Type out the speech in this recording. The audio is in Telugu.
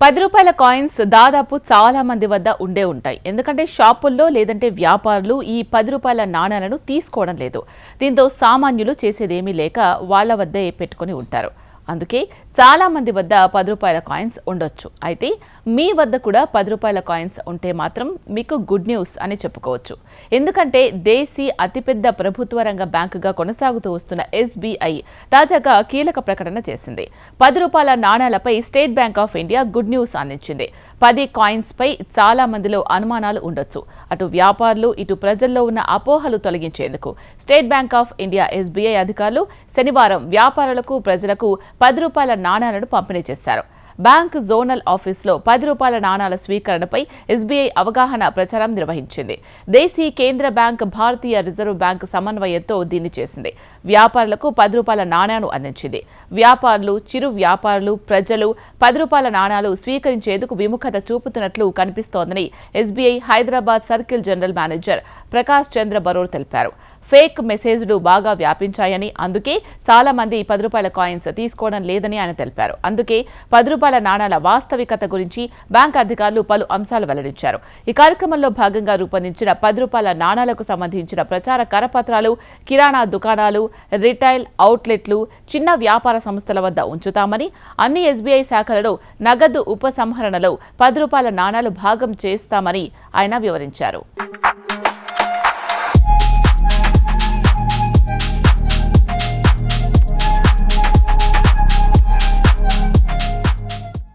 పది రూపాయల కాయిన్స్ దాదాపు చాలా మంది వద్ద ఉండే ఉంటాయి. ఎందుకంటే షాపుల్లో లేదంటే వ్యాపారులు ఈ పది రూపాయల నాణాలను తీసుకోవడం లేదు. దీంతో సామాన్యులు చేసేదేమీ లేక వాళ్ళ వద్దే పెట్టుకొని ఉంటారు. అందుకే చాలామంది వద్ద పది రూపాయల కాయిన్స్ ఉండొచ్చు. అయితే మీ వద్ద కూడా పది రూపాయల కాయిన్స్ ఉంటే మాత్రం మీకు గుడ్ న్యూస్ అని చెప్పుకోవచ్చు. ఎందుకంటే దేశీ అతిపెద్ద ప్రభుత్వ రంగ బ్యాంకుగా కొనసాగుతూ వస్తున్న ఎస్బీఐ తాజాగా కీలక ప్రకటన చేసింది. పది రూపాయల నాణేలపై State Bank of India good news అందించింది. పది కాయిన్స్పై చాలా మందిలో అనుమానాలు ఉండొచ్చు. అటు వ్యాపారులు ఇటు ప్రజల్లో ఉన్న అపోహలు తొలగించేందుకు State Bank of India SBI అధికారులు శనివారం వ్యాపారులకు ప్రజలకు పది రూపాయల నాణాలను పంపిణీ చేశారు. బ్యాంక్ జోనల్ ఆఫీసులో పది రూపాయల నాణాల స్వీకరణపై ఎస్బీఐ అవగాహన ప్రచారం నిర్వహించింది. దేశీ కేంద్ర బ్యాంక్ భారతీయ రిజర్వ్ బ్యాంక్ సమన్వయంతో దీన్ని చేసింది. వ్యాపారులకు పది రూపాయల నాణాలు అందించింది. వ్యాపారులు చిరు వ్యాపారులు ప్రజలు పది రూపాయల నాణాలు స్వీకరించేందుకు విముఖత చూపుతున్నట్లు కనిపిస్తోందని SBI Hyderabad circle general manager Prakash Chandra Barore తెలిపారు. ఫేక్ మెసేజ్లు బాగా వ్యాపించాయని అందుకే చాలా మంది పది రూపాయల కాయిన్స్ తీసుకోవడం లేదని ఆయన తెలిపారు. అందుకే పది రూపాయల నాణాల వాస్తవికత గురించి బ్యాంక్ అధికారులు పలు అంశాలు వెల్లడించారు. ఈ కార్యక్రమంలో భాగంగా రూపొందించిన పది రూపాయల నాణాలకు సంబంధించిన ప్రచార కరపత్రాలు కిరాణా దుకాణాలు రిటైల్ అవుట్లెట్లు చిన్న వ్యాపార సంస్థల వద్ద ఉంచుతామని అన్ని ఎస్బీఐ శాఖలలో నగదు ఉపసంహరణలో పది రూపాయల నాణాలు భాగం చేస్తామని ఆయన వివరించారు.